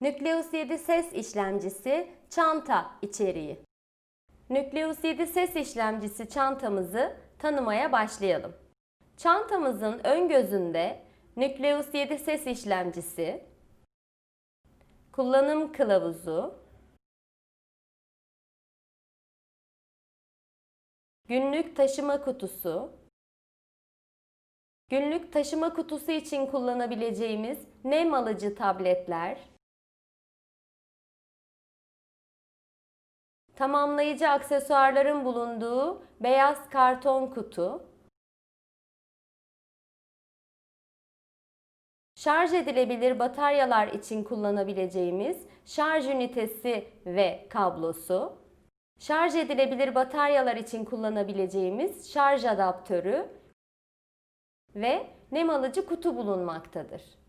Nükleus 7 ses işlemcisi çanta içeriği. Nükleus 7 ses işlemcisi çantamızı tanımaya başlayalım. Çantamızın ön gözünde Nükleus 7 ses işlemcisi, kullanım kılavuzu, günlük taşıma kutusu, günlük taşıma kutusu için kullanabileceğimiz nem alıcı tabletler, tamamlayıcı aksesuarların bulunduğu beyaz karton kutu, şarj edilebilir bataryalar için kullanabileceğimiz şarj ünitesi ve kablosu, şarj edilebilir bataryalar için kullanabileceğimiz şarj adaptörü ve nem alıcı kutu bulunmaktadır.